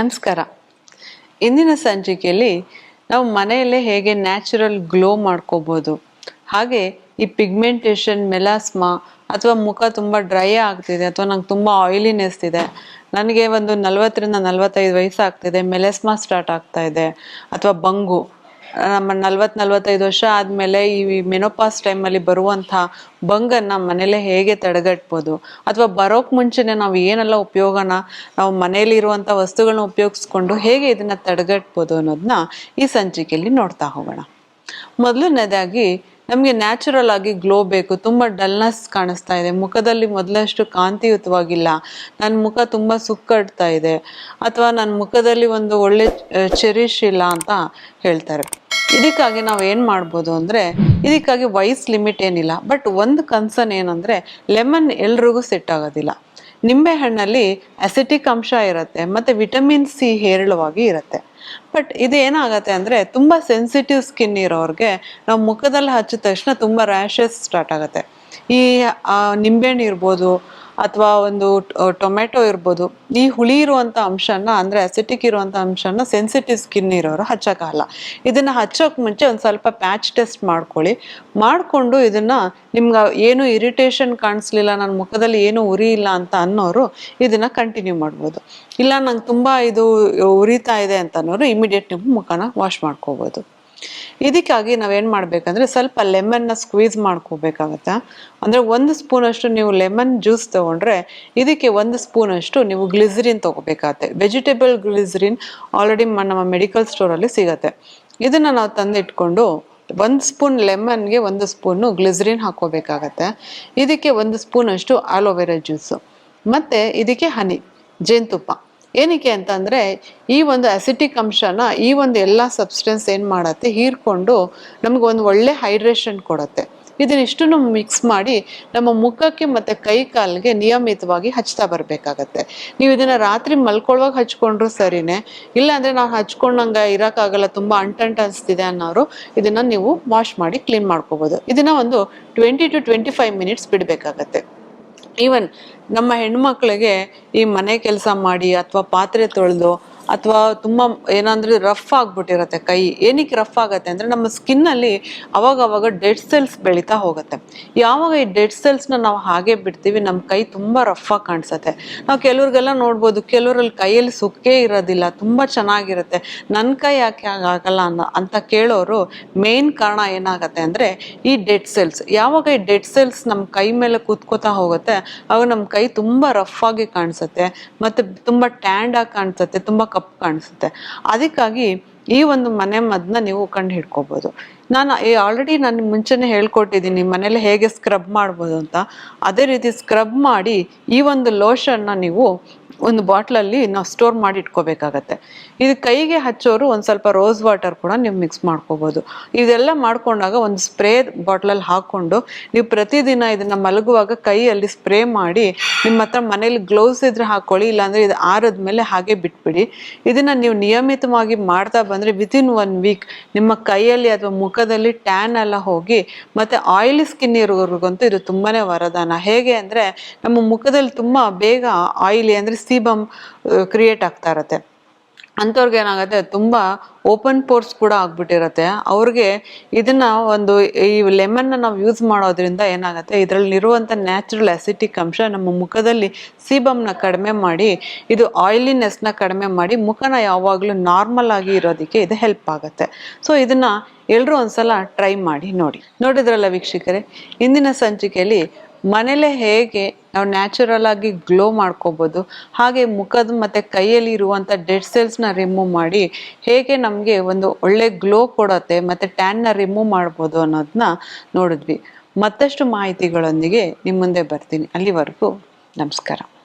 ನಮಸ್ಕಾರ. ಇಂದಿನ ಸಂಚಿಕೆಯಲ್ಲಿ ನಾವು ಮನೆಯಲ್ಲೇ ಹೇಗೆ ನ್ಯಾಚುರಲ್ ಗ್ಲೋ ಮಾಡ್ಕೋಬೋದು. ಹಾಗೆ ಈ ಪಿಗ್ಮೆಂಟೇಷನ್, ಮೆಲಾಸ್ಮಾ ಅಥವಾ ಮುಖ ತುಂಬ ಡ್ರೈ ಆಗ್ತಿದೆ ಅಥವಾ ನಂಗೆ ತುಂಬ ಆಯಿಲಿನೆಸ್ ಇದೆ, ನನಗೆ ಒಂದು ನಲವತ್ತರಿಂದ ನಲವತ್ತೈದು ವಯಸ್ಸಾಗ್ತಿದೆ, ಮೆಲೆಸ್ಮಾ ಸ್ಟಾರ್ಟ್ ಆಗ್ತಾ ಇದೆ, ಅಥವಾ ಬಂಗು ನಮ್ಮ ನಲ್ವತ್ತು, ನಲ್ವತ್ತೈದು ವರ್ಷ ಆದಮೇಲೆ ಈ ಮೆನೋಪಾಸ್ ಟೈಮಲ್ಲಿ ಬರುವಂಥ ಬಂಗನ್ನು ಮನೇಲೆ ಹೇಗೆ ತಡೆಗಟ್ಬೋದು? ಅಥವಾ ಬರೋಕ್ಕೆ ಮುಂಚೆನೇ ನಾವು ಏನೆಲ್ಲ ಉಪಯೋಗನ, ನಾವು ಮನೇಲಿ ಇರುವಂಥ ವಸ್ತುಗಳನ್ನ ಉಪಯೋಗಿಸ್ಕೊಂಡು ಹೇಗೆ ಇದನ್ನು ತಡೆಗಟ್ಬೋದು ಅನ್ನೋದನ್ನ ಈ ಸಂಚಿಕೆಯಲ್ಲಿ ನೋಡ್ತಾ ಹೋಗೋಣ. ಮೊದಲನೇದಾಗಿ, ನಮಗೆ ನ್ಯಾಚುರಲ್ ಆಗಿ ಗ್ಲೋ ಬೇಕು, ತುಂಬ ಡಲ್ನೆಸ್ ಕಾಣಿಸ್ತಾ ಇದೆ. ಮುಖದಲ್ಲಿ ಮೊದಲಷ್ಟು ಕಾಂತಿಯುತವಾಗಿಲ್ಲ. ನನ್ನ ಮುಖ ತುಂಬ ಸುಕ್ಕಡ್ತಾ ಇದೆ. ಅಥವಾ ನನ್ನ ಮುಖದಲ್ಲಿ ಒಂದು ಒಳ್ಳೆ ಚೆರಿಶ್ ಇಲ್ಲ ಅಂತ ಹೇಳ್ತಾರೆ. ಇದಕ್ಕಾಗಿ ನಾವು ಏನು ಮಾಡ್ಬೋದು ಅಂದರೆ, ಇದಕ್ಕಾಗಿ ವಯಸ್ಸು ಲಿಮಿಟ್ ಏನಿಲ್ಲ. ಬಟ್ ಒಂದು ಕನ್ಸರ್ನ್ ಏನಂದರೆ ಲೆಮನ್ ಎಲ್ರಿಗೂ ಸೆಟ್ ಆಗೋದಿಲ್ಲ. ನಿಂಬೆಹಣ್ಣಲ್ಲಿ ಅಸಿಟಿಕ್ ಅಂಶ ಇರುತ್ತೆ, ಮತ್ತು ವಿಟಮಿನ್ ಸಿ ಹೇರಳವಾಗಿ ಇರುತ್ತೆ. ಬಟ್ ಇದು ಏನಾಗುತ್ತೆ ಅಂದರೆ, ತುಂಬ ಸೆನ್ಸಿಟಿವ್ ಸ್ಕಿನ್ ಇರೋರಿಗೆ ನಾವು ಮುಖದಲ್ಲಿ ಹಚ್ಚಿದ ತಕ್ಷಣ ತುಂಬ ರ್ಯಾಷಸ್ ಸ್ಟಾರ್ಟ್ ಆಗುತ್ತೆ. ಈ ನಿಂಬೆಹಣ್ಣು ಇರ್ಬೋದು ಅಥವಾ ಒಂದು ಟೊಮೆಟೊ ಇರ್ಬೋದು, ಈ ಹುಳಿ ಇರುವಂಥ ಅಂಶನ, ಅಂದರೆ ಅಸಿಟಿಕ್ ಇರುವಂಥ ಅಂಶನ ಸೆನ್ಸಿಟಿವ್ ಸ್ಕಿನ್ ಇರೋರು ಹಚ್ಚೋಕ್ಕಾಗಲ್ಲ. ಇದನ್ನು ಹಚ್ಚೋಕೆ ಮುಂಚೆ ಒಂದು ಸ್ವಲ್ಪ ಪ್ಯಾಚ್ ಟೆಸ್ಟ್ ಮಾಡ್ಕೊಳ್ಳಿ. ಮಾಡಿಕೊಂಡು ಇದನ್ನು ನಿಮ್ಗೆ ಏನು ಇರಿಟೇಷನ್ ಕಾಣಿಸ್ಲಿಲ್ಲ ನನ್ನ ಮುಖದಲ್ಲಿ ಏನು ಉರಿ ಇಲ್ಲ ಅಂತ ಅನ್ನೋರು ಇದನ್ನು ಕಂಟಿನ್ಯೂ ಮಾಡ್ಬೋದು. ಇಲ್ಲ ನಂಗೆ ತುಂಬ ಇದು ಉರಿತಾ ಇದೆ ಅಂತ ಅನ್ನೋರು ಇಮಿಡಿಯೇಟ್ ನಿಮ್ಮ ಮುಖನ ವಾಶ್ ಮಾಡ್ಕೋಬೋದು. ಇದಕ್ಕಾಗಿ ನಾವೇನು ಮಾಡಬೇಕಂದ್ರೆ ಸ್ವಲ್ಪ ಲೆಮನ್ನ ಸ್ಕ್ವೀಸ್ ಮಾಡ್ಕೋಬೇಕಾಗತ್ತೆ? ಅಂದರೆ ಒಂದು ಸ್ಪೂನಷ್ಟು ನೀವು ಲೆಮನ್ ಜ್ಯೂಸ್ ತೊಗೊಂಡ್ರೆ ಇದಕ್ಕೆ ಒಂದು ಸ್ಪೂನಷ್ಟು ನೀವು ಗ್ಲಿಸರಿನ್ ತೊಗೋಬೇಕಾಗತ್ತೆ. ವೆಜಿಟೇಬಲ್ ಗ್ಲಿಸರಿನ್ ಆಲ್ರೆಡಿ ನಮ್ಮ ಮೆಡಿಕಲ್ ಸ್ಟೋರಲ್ಲಿ ಸಿಗತ್ತೆ. ಇದನ್ನು ನಾವು ತಂದಿಟ್ಕೊಂಡು ಒಂದು ಸ್ಪೂನ್ ಲೆಮನ್ಗೆ ಒಂದು ಸ್ಪೂನು ಗ್ಲಿಸರಿನ್ ಹಾಕೋಬೇಕಾಗತ್ತೆ ಇದಕ್ಕೆ ಒಂದು ಸ್ಪೂನಷ್ಟು ಆಲೋವೆರಾ ಜ್ಯೂಸು ಮತ್ತು ಇದಕ್ಕೆ ಹನಿ ಜೇನುತುಪ್ಪ. ಏನಕ್ಕೆ ಅಂತಂದರೆ, ಈ ಒಂದು ಅಸಿಟಿಕ್ ಅಂಶನ ಈ ಒಂದು ಎಲ್ಲ ಸಬ್ಸ್ಟೆನ್ಸ್ ಏನು ಮಾಡತ್ತೆ? ಹೀರ್ಕೊಂಡು ನಮ್ಗೆ ಒಂದು ಒಳ್ಳೆ ಹೈಡ್ರೇಷನ್ ಕೊಡುತ್ತೆ. ಇದನ್ನಿಷ್ಟನ್ನು ಮಿಕ್ಸ್ ಮಾಡಿ ನಮ್ಮ ಮುಖಕ್ಕೆ ಮತ್ತು ಕೈ ಕಾಲಿಗೆ ನಿಯಮಿತವಾಗಿ ಹಚ್ತಾ ಬರಬೇಕಾಗತ್ತೆ. ನೀವು ಇದನ್ನು ರಾತ್ರಿ ಮಲ್ಕೊಳ್ಳುವಾಗ ಹಚ್ಕೊಂಡ್ರು ಸರಿನೇ. ಇಲ್ಲಾಂದರೆ ನಾವು ಹಚ್ಕೊಂಡಂಗೆ ಇರೋಕ್ಕಾಗಲ್ಲ, ತುಂಬ ಅಂಟಂಟ್ ಅನಿಸ್ತಿದೆ ಅನ್ನೋರು ಇದನ್ನು ನೀವು ವಾಶ್ ಮಾಡಿ ಕ್ಲೀನ್ ಮಾಡ್ಕೋಬೋದು. ಇದನ್ನು ಒಂದು twenty to twenty five minutes ಬಿಡಬೇಕಾಗತ್ತೆ. Even ನಮ್ಮ ಹೆಣ್ಮಕ್ಳಿಗೆ ಈ ಮನೆ ಕೆಲಸ ಮಾಡಿ ಅಥವಾ ಪಾತ್ರೆ ತೊಳೆದು ಅಥವಾ ತುಂಬ ಏನಂದ್ರೆ ರಫ್ ಆಗ್ಬಿಟ್ಟಿರತ್ತೆ ಕೈ. ಏನಕ್ಕೆ ರಫ್ ಆಗತ್ತೆ ಅಂದರೆ ನಮ್ಮ ಸ್ಕಿನ್ನಲ್ಲಿ ಅವಾಗ ಅವಾಗ ಡೆಡ್ ಸೆಲ್ಸ್ ಬೆಳೀತಾ ಹೋಗುತ್ತೆ. ಯಾವಾಗ ಈ ಡೆಡ್ ಸೆಲ್ಸ್ನ ನಾವು ಹಾಗೆ ಬಿಡ್ತೀವಿ ನಮ್ಮ ಕೈ ತುಂಬ ರಫ್ ಆಗಿ ಕಾಣಿಸುತ್ತೆ. ನಾವು ಕೆಲವ್ರಿಗೆಲ್ಲ ನೋಡ್ಬೋದು, ಕೆಲವರಲ್ಲಿ ಕೈಯಲ್ಲಿ ಸುಕ್ಕೇ ಇರೋದಿಲ್ಲ, ತುಂಬ ಚೆನ್ನಾಗಿರುತ್ತೆ. ನನ್ನ ಕೈ ಯಾಕೆ ಆಗಲ್ಲ ಅಂತ ಕೇಳೋರು ಮೇನ್ ಕಾರಣ ಏನಾಗತ್ತೆ ಅಂದರೆ ಈ ಡೆಡ್ ಸೆಲ್ಸ್ ಯಾವಾಗ ಈ ಡೆಡ್ ಸೆಲ್ಸ್ ನಮ್ಮ ಕೈ ಮೇಲೆ ಕೂತ್ಕೋತಾ ಹೋಗುತ್ತೆ, ಅವಾಗ ನಮ್ಮ ಕೈ ತುಂಬ ರಫ್ ಆಗಿ ಕಾಣಿಸುತ್ತೆ, ಮತ್ತೆ ತುಂಬ ಟ್ಯಾಂಡ್ ಆಗಿ ಕಾಣಿಸುತ್ತೆ, ತುಂಬ ಕಪ್ಪು ಕಾಣಿಸುತ್ತೆ. ಅದಕ್ಕಾಗಿ ಈ ಒಂದು ಮನೆ ಮದ್ದನ್ನ ನೀವು ಕಂಡು ಹಿಡ್ಕೋಬೋದು. ನಾನು ಆಲ್ರೆಡಿ ನಾನು ಮುಂಚೆನೇ ಹೇಳ್ಕೊಟ್ಟಿದ್ದೀನಿ ಮನೇಲಿ ಹೇಗೆ ಸ್ಕ್ರಬ್ ಮಾಡ್ಬೋದು ಅಂತ. ಅದೇ ರೀತಿ ಸ್ಕ್ರಬ್ ಮಾಡಿ ಈ ಒಂದು ಲೋಷನ್ನ ನೀವು ಒಂದು ಬಾಟ್ಲಲ್ಲಿ ನಾವು ಸ್ಟೋರ್ ಮಾಡಿ ಇಟ್ಕೋಬೇಕಾಗತ್ತೆ. ಇದು ಕೈಗೆ ಹಚ್ಚೋರು ಒಂದು ಸ್ವಲ್ಪ ರೋಸ್ ವಾಟರ್ ಕೂಡ ನೀವು ಮಿಕ್ಸ್ ಮಾಡ್ಕೋಬೋದು. ಇದೆಲ್ಲ ಮಾಡ್ಕೊಂಡಾಗ ಒಂದು ಸ್ಪ್ರೇ ಬಾಟ್ಲಲ್ಲಿ ಹಾಕ್ಕೊಂಡು ನೀವು ಪ್ರತಿದಿನ ಇದನ್ನು ಮಲಗುವಾಗ ಕೈಯಲ್ಲಿ ಸ್ಪ್ರೇ ಮಾಡಿ ನಿಮ್ಮ ಹತ್ರ ಮನೇಲಿ ಗ್ಲೌಸ್ ಇದ್ರೆ ಹಾಕ್ಕೊಳ್ಳಿ ಇಲ್ಲಾಂದರೆ ಇದು ಆರದ್ಮೇಲೆ ಹಾಗೆ ಬಿಟ್ಬಿಡಿ. ಇದನ್ನು ನೀವು ನಿಯಮಿತವಾಗಿ ಮಾಡ್ತಾ ಬಂದರೆ ವಿತಿನ್ ಒನ್ ವೀಕ್ ನಿಮ್ಮ ಕೈಯಲ್ಲಿ ಅಥವಾ ಮುಖದಲ್ಲಿ ಟ್ಯಾನ್ ಎಲ್ಲ ಹೋಗಿ ಮತ್ತೆ ಆಯಿಲಿ ಸ್ಕಿನ್ ಇರೋರಿಗಂತೂ ಇದು ತುಂಬಾನೇ ವರದಾನ. ಹೇಗೆ ಅಂದ್ರೆ ನಮ್ಮ ಮುಖದಲ್ಲಿ ತುಂಬಾ ಬೇಗ ಆಯಿಲಿ ಅಂದ್ರೆ ಸೀಬಮ್ ಕ್ರಿಯೇಟ್ ಆಗ್ತಾ ಇರತ್ತೆ. ಅಂಥವ್ರಿಗೆ ಏನಾಗುತ್ತೆ, ತುಂಬ ಓಪನ್ ಪೋರ್ಸ್ ಕೂಡ ಆಗ್ಬಿಟ್ಟಿರತ್ತೆ. ಅವ್ರಿಗೆ ಇದನ್ನ ಒಂದು ಈ ಲೆಮನ್ನ ನಾವು ಯೂಸ್ ಮಾಡೋದ್ರಿಂದ ಏನಾಗುತ್ತೆ? ಇದರಲ್ಲಿರುವಂಥ ನ್ಯಾಚುರಲ್ ಅಸಿಟಿಕ್ ಅಂಶ ನಮ್ಮ ಮುಖದಲ್ಲಿ ಸೀಬಮ್ನ ಕಡಿಮೆ ಮಾಡಿ, ಇದು ಆಯಿಲಿನೆಸ್ನ ಕಡಿಮೆ ಮಾಡಿ ಮುಖನ ಯಾವಾಗಲೂ ನಾರ್ಮಲ್ ಆಗಿ ಇರೋದಕ್ಕೆ ಇದು ಹೆಲ್ಪ್ ಆಗುತ್ತೆ. ಸೊ ಇದನ್ನ ಎಲ್ಲರೂ ಒಂದ್ಸಲ ಟ್ರೈ ಮಾಡಿ ನೋಡಿ. ನೋಡಿದ್ರಲ್ಲ ವೀಕ್ಷಕರೇ, ಇಂದಿನ ಸಂಚಿಕೆಯಲ್ಲಿ ಮನೇಲೆ ಹೇಗೆ ನಾವು ನ್ಯಾಚುರಲ್ ಆಗಿ ಗ್ಲೋ ಮಾಡ್ಕೋಬೋದು, ಹಾಗೆ ಮುಖದ ಮತ್ತು ಕೈಯಲ್ಲಿ ಇರುವಂಥ ಡೆಡ್ ಸೆಲ್ಸ್ನ ರಿಮೂವ್ ಮಾಡಿ ಹೇಗೆ ನಮಗೆ ಒಂದು ಒಳ್ಳೆ ಗ್ಲೋ ಕೊಡುತ್ತೆ ಮತ್ತು ಟ್ಯಾನ್ನ ರಿಮೂವ್ ಮಾಡ್ಬೋದು ಅನ್ನೋದನ್ನ ನೋಡಿದ್ವಿ. ಮತ್ತಷ್ಟು ಮಾಹಿತಿಗಳೊಂದಿಗೆ ನಿಮ್ಮ ಮುಂದೆ ಬರ್ತೀನಿ. ಅಲ್ಲಿವರೆಗೂ ನಮಸ್ಕಾರ.